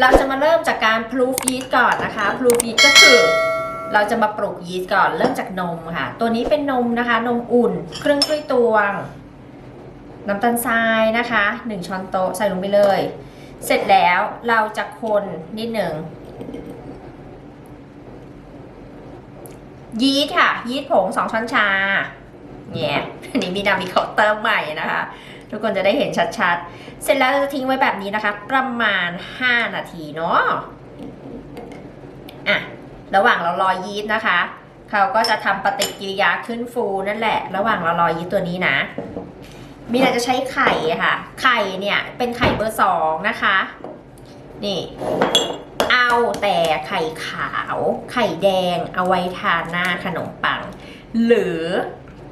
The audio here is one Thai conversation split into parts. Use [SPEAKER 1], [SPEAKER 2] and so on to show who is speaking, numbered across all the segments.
[SPEAKER 1] เราจะมาเริ่มจากการพลูฟยีสต์ก่อนนะคะพลูฟยีสต์ก็คือ เราจะมาปลูกยีสต์ก่อนเริ่มจากนมค่ะ ตัวนี้เป็นนมนะคะ นมอุ่น เครื่องถ้วยตวง น้ำตาลทรายนะคะ 1 ช้อนโต๊ะใส่ลงไปเลย เสร็จแล้วเราจะคนนิดหนึ่งยีสต์ค่ะ ยีสต์ผง 2 ช้อนชาเนี่ยอันนี้มีนามีเคาเตอร์ใหม่นะคะ ทุกคนจะได้เห็นชัดๆ เสร็จแล้วเราจะทิ้งไว้แบบนี้นะคะ ประมาณ 5 นาทีเนาะอะระหว่างเรารอยีสต์นะคะ เขาก็จะทำปฏิกิริยาขึ้นฟูนั่นแหละ ระหว่างเรารอยีสต์ตัวนี้นะ มีนาจะใช้ไข่ค่ะ ไข่เนี่ยเป็นไข่เบอร์สองนะคะ นี่ เอาแต่ไข่ขาว ไข่แดงเอาไว้ทานหน้าขนมปัง หรือ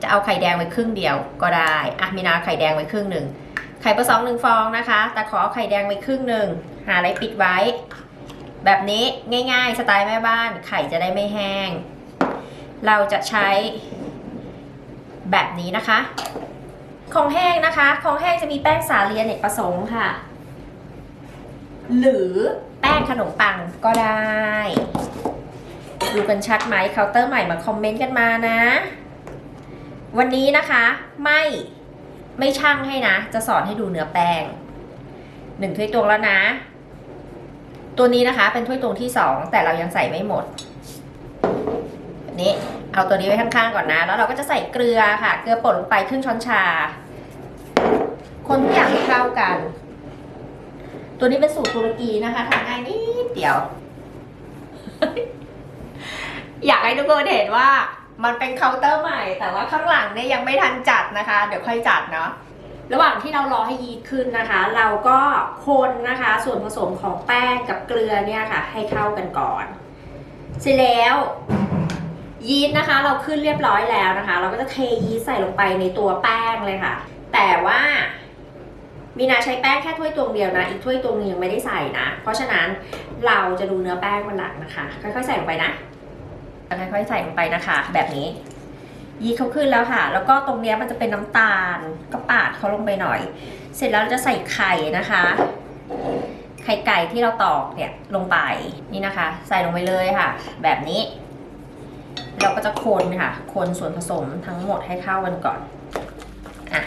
[SPEAKER 1] จะเอาไข่แดงไว้ครึ่งเดียวก็ได้อะมีนาไข่แดงไว้ครึ่งหนึ่งไข่เบอร์สองหนึ่งฟองนะคะ แต่ขอเอาไข่แดงไว้ครึ่งหนึ่งหาอะไรปิดไว้ แบบนี้ง่าย ๆ สไตล์แม่บ้าน ไข่จะได้ไม่แห้ง เราจะใช้แบบนี้นะคะ ของแห้งนะคะ ของแห้งจะมีแป้งสาลีอเนกประสงค์ค่ะ หรือแป้งขนมปังก็ได้ ดูกันชัดไหมเคาน์เตอร์ใหม่มาคอมเมนต์กันมานะ วันนี้นะคะไม่ไม่ช่างให้นะ จะสอนให้ดูเนื้อแป้งหนึ่งถ้วยตวงแล้วนะ ตัวนี้นะคะเป็นถ้วยตวงที่สองแต่เรายังใส่ไม่หมดแบบนี้เอาตัวนี้ไว้ข้างๆก่อนนะ แล้วเราก็จะใส่เกลือค่ะ เกลือป่นลงไปครึ่งช้อนชา คนทุกอย่างให้เข้ากัน ตัวนี้เป็นสูตรตุรกีนะคะทำง่ายนิดเดียว อยากให้ทุกคนเห็นว่า มันเป็นเคาน์เตอร์ใหม่ แต่ว่าข้างหลังเนี่ยยังไม่ทันจัดนะคะ เดี๋ยวค่อยจัดเนาะระหว่างที่เรารอให้ยีขึ้นนะคะ เราก็คนนะคะส่วนผสมของแป้งกับเกลือเนี่ยค่ะ ให้เข้ากันก่อน เสร็จแล้ว ยีสต์นะคะ เราขึ้นเรียบร้อยแล้วนะคะ เราก็จะเทยีสต์ใส่ลงไปในตัวแป้งเลยค่ะ แต่ว่ามีนาใช้แป้งแค่ถ้วยตวงเดียวนะ อีกถ้วยตวงนึงยังไม่ได้ใส่นะ เพราะฉะนั้นเราจะดูเนื้อแป้งมันหลังนะคะ ค่อยๆใส่ลงไปนะ ค่อยๆใส่ลงไปนะคะ แบบนี้ ยีเขาขึ้นแล้วค่ะ แล้วก็ตรงเนี้ยมันจะเป็นน้ำตาลก็ปาดเขาลงไปหน่อย เสร็จแล้วเราจะใส่ไข่นะคะ ไข่ไก่ที่เราตอกเนี่ยลงไปนี่นะคะ ใส่ลงไปเลยค่ะ แบบนี้ เราก็จะคนค่ะ คนส่วนผสมทั้งหมดให้เข้ากันก่อนอะ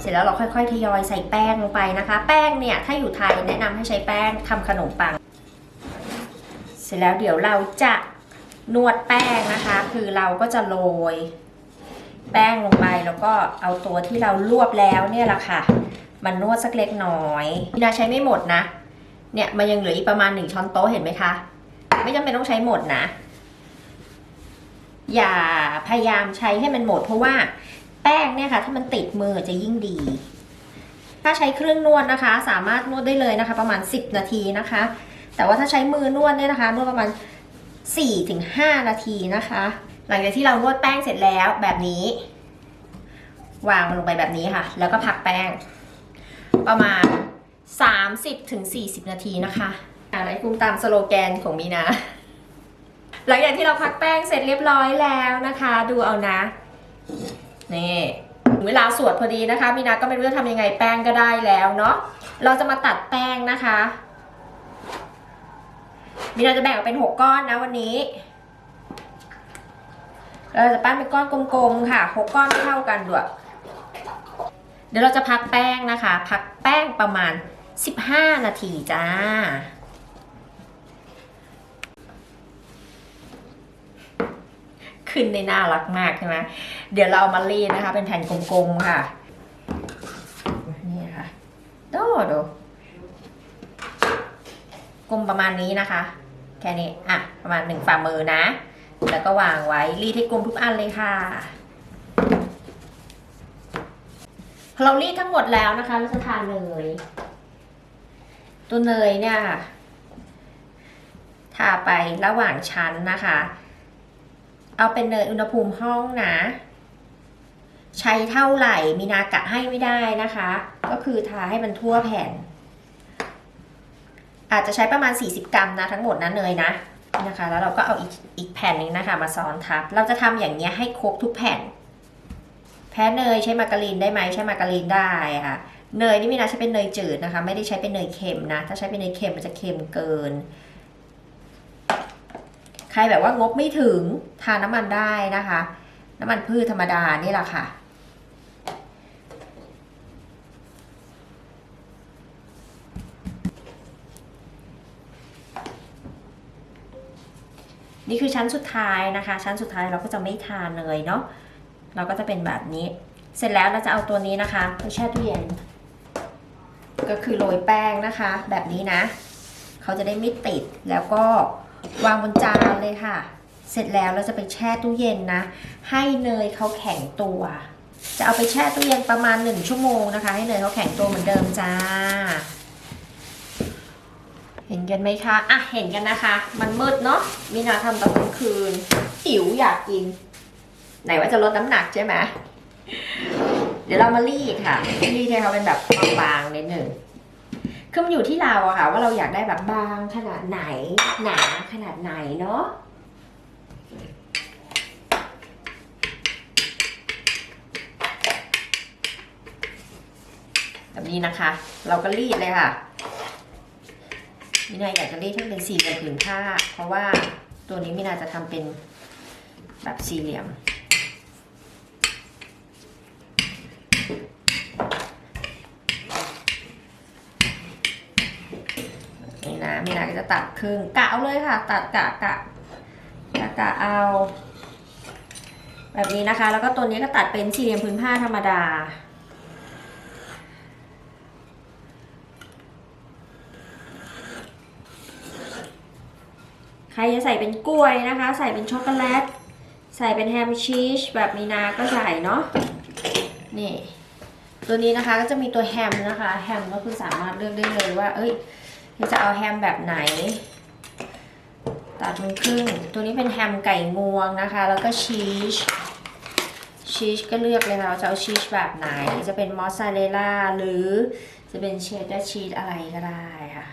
[SPEAKER 1] เสร็จแล้วเราค่อยๆทยอยใส่แป้งลงไปนะคะ แป้งเนี่ยถ้าอยู่ไทยแนะนำให้ใช้แป้งทำขนมปัง เสร็จแล้วเดี๋ยวเราจะ นวดแป้งนะคะ คือเราก็จะโรย แป้งลงไปแล้วก็เอาตัวที่เราลวกแล้วเนี่ยแหละค่ะ มันนวดสักเล็กน้อยพี่นาใช้ไม่หมดนะ เนี่ยมันยังเหลืออีกประมาณหนึ่งช้อนโต๊ะเห็นไหมคะ ไม่จำเป็นต้องใช้หมดนะ อย่าพยายามใช้ให้มันหมด เพราะว่าแป้งเนี่ยค่ะถ้ามันติดมือจะยิ่งดี ถ้าใช้เครื่องนวดนะคะ สามารถนวดได้เลยนะคะ ประมาณ 10 นาทีนะคะ แต่ว่าถ้าใช้มือนวดเนี่ยนะคะนวดประมาณ 4-5 นาทีนะคะ หลังจากที่เรานวดแป้งเสร็จแล้วแบบนี้ วางมันลงไปแบบนี้ค่ะ แล้วก็พักแป้ง ประมาณ 30-40 นาทีนะคะอะไรคุมตามสโลแกนของมีนาหลังจากที่เราพักแป้งเสร็จเรียบร้อยแล้วนะคะ ดูเอานะ นี่เวลาสวดพอดีนะคะ มีนาก็ไม่รู้จะทำยังไงแป้งก็ได้แล้วเนาะเราจะมาตัดแป้งนะคะ มีนาจะแบ่งออกเป็นหกก้อนนะวันนี้ เราจะปั้นเป็นก้อนกลมๆค่ะหกก้อนเท่ากันด้วย เดี๋ยวเราจะพักแป้งนะคะ พักแป้งประมาณ 15 นาทีจ้าขึ้นในน่ารักมากใช่ไหมเดี๋ยวเราเอามารีดนะคะ เป็นแผ่นกลมๆค่ะ นี่ค่ะดูดูกลมประมาณนี้นะคะ แค่นี้ อะ ประมาณหนึ่งฝ่ามือนะ แล้วก็วางไว้ รีดให้กลมทุกอันเลยค่ะ พอเรารีดทั้งหมดแล้วนะคะ เราจะทานเนย ตัวเนยเนี่ยทาไประหว่างชั้นนะคะ เอาเป็นเนยอุณหภูมิห้องนะ ใช้เท่าไหร่มีนากะให้ไม่ได้นะคะ ก็คือทาให้มันทั่วแผ่น อาจจะใช้ประมาณ 40 กรัมนะทั้งหมดนะเนยนะนะคะ แล้วเราก็เอาอีกอีกแผ่นนึงนะคะมาซ้อนทับ เราจะทำอย่างเงี้ยให้ครบทุกแผ่น แพ้เนยใช้มาการีนได้ไหมใช้มาการีนได้ค่ะเนยนี่มีนาใช้เป็นเนยจืดนะคะ ไม่ได้ใช้เป็นเนยเค็มนะ ถ้าใช้เป็นเนยเค็มมันจะเค็มเกิน ใครแบบว่างบไม่ถึงทานน้ำมันได้นะคะ น้ำมันพืชธรรมดานี่แหละค่ะ นี่คือชั้นสุดท้ายนะคะ ชั้นสุดท้ายเราก็จะไม่ทานเลยเนาะเราก็จะเป็นแบบนี้ เสร็จแล้วเราจะเอาตัวนี้นะคะไปแช่ตู้เย็น ก็คือโรยแป้งนะคะ แบบนี้นะเขาจะได้ไม่ติดแล้วก็วางบนจานเลยค่ะ เสร็จแล้วเราจะไปแช่ตู้เย็นนะ ให้เนยเขาแข็งตัว จะเอาไปแช่ตู้เย็นประมาณ 1 ชั่วโมงนะคะ ให้เนยเขาแข็งตัวเหมือนเดิมจ้า เห็นกันไหมคะ อะ เห็นกันนะคะ มันมืดเนาะ มีนาทำตอนกลางคืน หิวอยากกิน ไหนว่าจะลดน้ำหนักใช่ไหม เดี๋ยวเรามารีดค่ะ รีดให้เขาเป็นแบบบางๆนิดหนึ่งคือมันอยู่ที่เราอะค่ะ ว่าเราอยากได้แบบบางขนาดไหน หนาขนาดไหนเนาะแบบนี้นะคะ เราก็รีดเลยค่ะ มินาอยากจะรีดให้เป็นสี่เหลี่ยมผืนผ้า เพราะว่าตัวนี้มินาจะทำเป็นแบบสี่เหลี่ยม นี่นะมินาก็จะตัดครึ่งกะเอาเลยค่ะ ตัดกะกะกะกะเอา แบบนี้นะคะ แล้วก็ตัวนี้ก็ตัดเป็นสี่เหลี่ยมผืนผ้าธรรมดา รจะใส่เป็นกล้วยนะคะ ใส่เป็นช็อกโกแลต ใส่เป็นแฮมชีสแบบมีนาก็ใส่เนาะนี่ตัวนี้นะคะก็จะมีตัวแฮมนะคะแฮมก็คือสามารถเลือกได้เลยว่า เอ้ยจะเอาแฮมแบบไหนตัดมันครึ่ง ตัวนี้เป็นแฮมไก่งวงนะคะ แล้วก็ชีส ชีสก็เลือกเลยค่ะว่าจะเอาชีสแบบไหน จะเป็นมอสซาเรลล่าหรือจะเป็นเชดดาร์ชีสอะไรก็ได้ค่ะ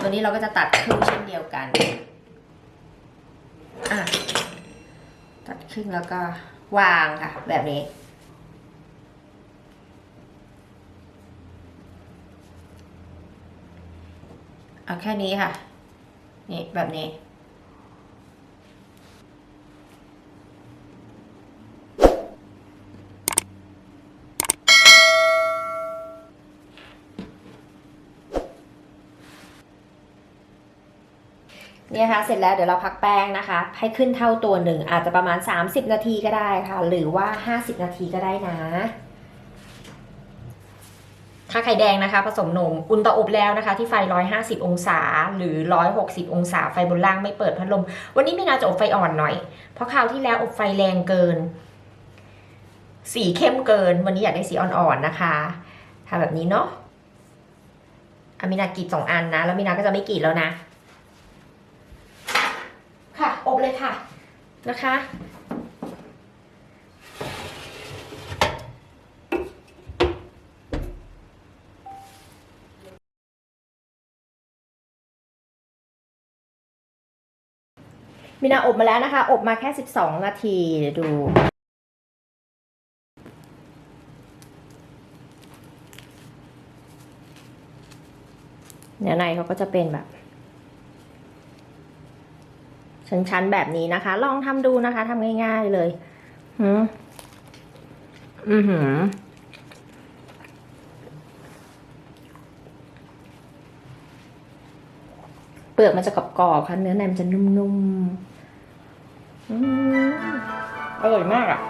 [SPEAKER 1] ตัวนี้เราก็จะตัดครึ่งเช่นเดียวกัน อะตัดครึ่งแล้วก็วางค่ะ แบบนี้ เอาแค่นี้ค่ะ นี่แบบนี้ เนี่ยค่ะเสร็จแล้วเดี๋ยวเราพักแป้งนะคะ ให้ขึ้นเท่าตัวหนึ่งอาจจะประมาณ 30 นาทีก็ได้ค่ะ หรือว่า 50 นาทีก็ได้นะ ถ้าไข่แดงนะคะ ผสมนมอุ่นต่อบแล้วนะคะ ที่ไฟ 150 องศาหรือ 160 องศาไฟบนล่างไม่เปิดพัดลม วันนี้มีนาจะอบไฟอ่อนหน่อย เพราะคราวที่แล้วอบไฟแรงเกิน สีเข้มเกิน วันนี้อยากได้สีอ่อนๆนะคะทำแบบนี้เนาะอามินากรีดสองอันนะ แล้วมินาก็จะไม่กรีดแล้วนะ บเลยค่ะนะคะมินาอบมาแล้วนะคะ อบมาแค่ 12 นาทีดูเนื้อในเขาก็จะเป็นแบบ ชั้นๆแบบนี้นะคะ ลองทำดูนะคะทำง่าย ๆเลยหืมอือหือเปลือกมันจะกรอบๆค่ะเนื้อในมันจะนุ่มๆอืมอร่อยมากอะ